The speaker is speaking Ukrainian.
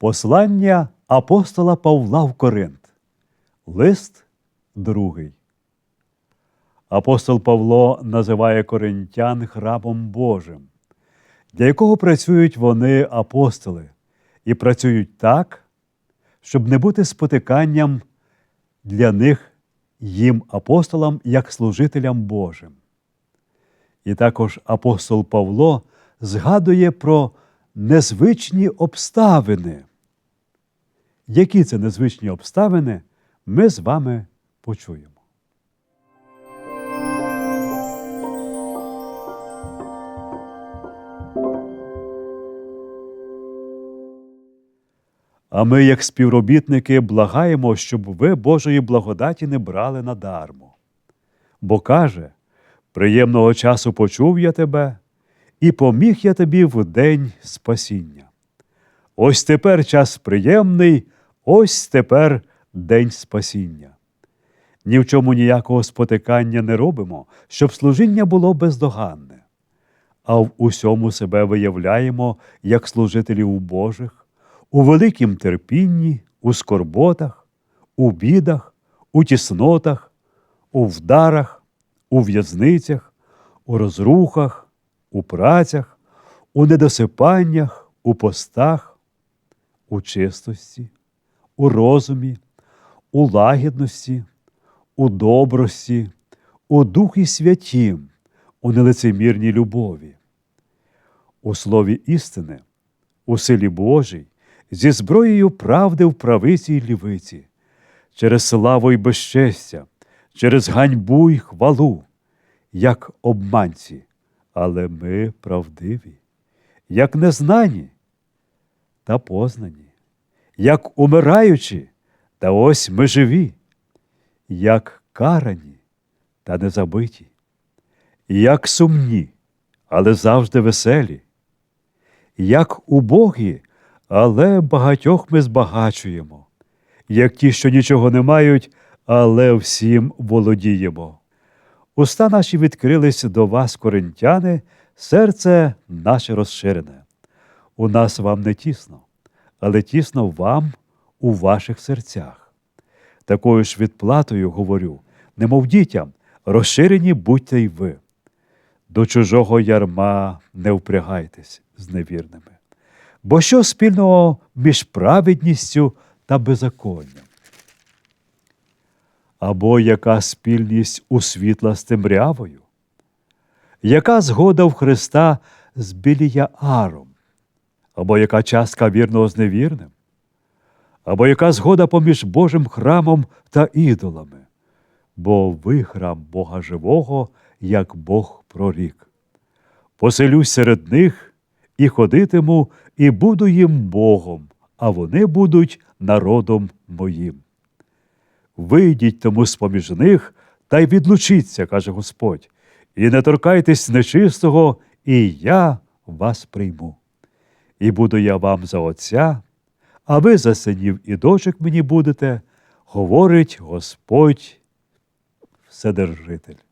Послання апостола Павла в Коринт. Лист другий. Апостол Павло називає коринтян храмом Божим, для якого працюють вони апостоли, і працюють так, щоб не бути спотиканням для них їм апостолам як служителям Божим. І також апостол Павло згадує про незвичні обставини. Які це незвичні обставини, ми з вами почуємо. А ми, як співробітники, благаємо, щоб ви Божої благодаті не брали надармо. Бо каже: приємного часу почув я тебе, і поміг я тобі в день спасіння. Ось тепер час приємний, ось тепер день спасіння. Ні в чому ніякого спотикання не робимо, щоб служіння було бездоганне, а в усьому себе виявляємо як служителів Божих, у великім терпінні, у скорботах, у бідах, у тіснотах, у вдарах, у в'язницях, у розрухах, у працях, у недосипаннях, у постах, у чистості, у розумі, у лагідності, у добрості, у Духі Святім, у нелицемірній любові, у слові істини, у силі Божій, зі зброєю правди в правиці й лівиці, через славу й безчестя, через ганьбу й хвалу, як обманці, але ми правдиві, як незнані та познані, як умираючі, та ось ми живі, як карані та не забиті, як сумні, але завжди веселі, як убогі, але багатьох ми збагачуємо, як ті, що нічого не мають, але всім володіємо. Уста наші відкрились до вас, коринтяни, серце наше розширене. У нас вам не тісно, але тісно вам у ваших серцях. Такою ж відплатою говорю, немов дітям, розширені будьте й ви. До чужого ярма не впрягайтесь з невірними. Бо що спільного між праведністю та беззаконням? Або яка спільність у світла з темрявою? Яка згода в Христа з Біліяаром? Або яка частка вірного з невірним? Або яка згода поміж Божим храмом та ідолами? Бо ви храм Бога живого, як Бог прорік. Поселюсь серед них і ходитиму, і буду їм Богом, а вони будуть народом моїм. Вийдіть тому з поміж них та й відлучіться, каже Господь, і не торкайтесь нечистого, і я вас прийму. І буду я вам за Отця, а ви за синів і дочок мені будете, говорить Господь Вседержитель.